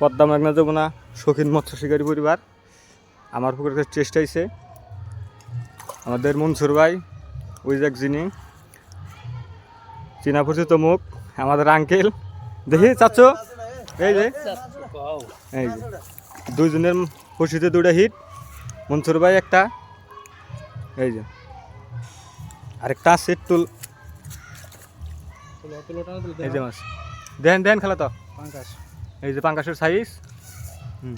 পদ্মা মেঘনা যমুনা, শৌখিন মৎস্য শিকারী পরিবার। আমার পুকুরের চেষ্টা হয়েছে আমাদের মনসুর ভাই ওই যাক যিনি, চীনা পরিচিত মুখ, আমাদের আঙ্কেল। দেখি চাচ্ছ এই যে। এই যে। দুইজনের খুশিতে দুটা হিট মনসুর ভাই একটা। এই যে। আরেকটা আছে টুল এই যে মাছ। দেন দেন, খেলা তো। এই যে পাঙ্কাশের সাইজ হুম।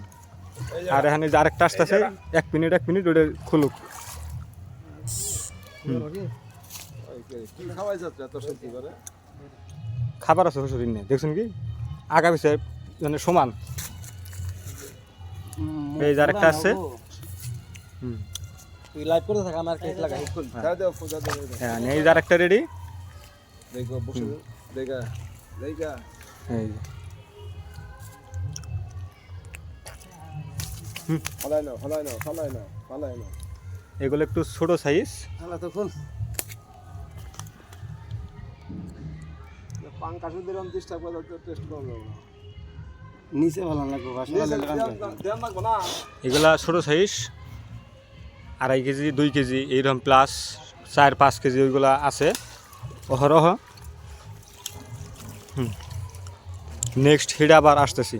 আর এখানে যে আরেকটা আসতেছে এক মিনিট এক মিনিট ওটা খুলুক। খাবার আছে শ্বশুর নেই দেখছেন কি? আগা পিছে মানে সমান। এই যে আরেকটা আছে। হুম। তুই লাইভ করে থাক আমার কেক লাগাই যা দাও পূজা দাও হ্যাঁ এই যে আরেকটা রেডি দেখো বসে দেখা দেখা। এই ফলাই নাও ফলাই নাও ফলাই নাও ফলাই নাও এগুলো একটু ছোট সাইজ চেষ্টা করে টেস্ট করব। নিচে ভালো লাগবে এগুলা ছোট সাইজ আড়াই কেজি দুই কেজি এইরকম প্লাস চার পাঁচ কেজি ওইগুলা আছে। অহরহ হুম। নেক্সট হিট আবার আসতেছি।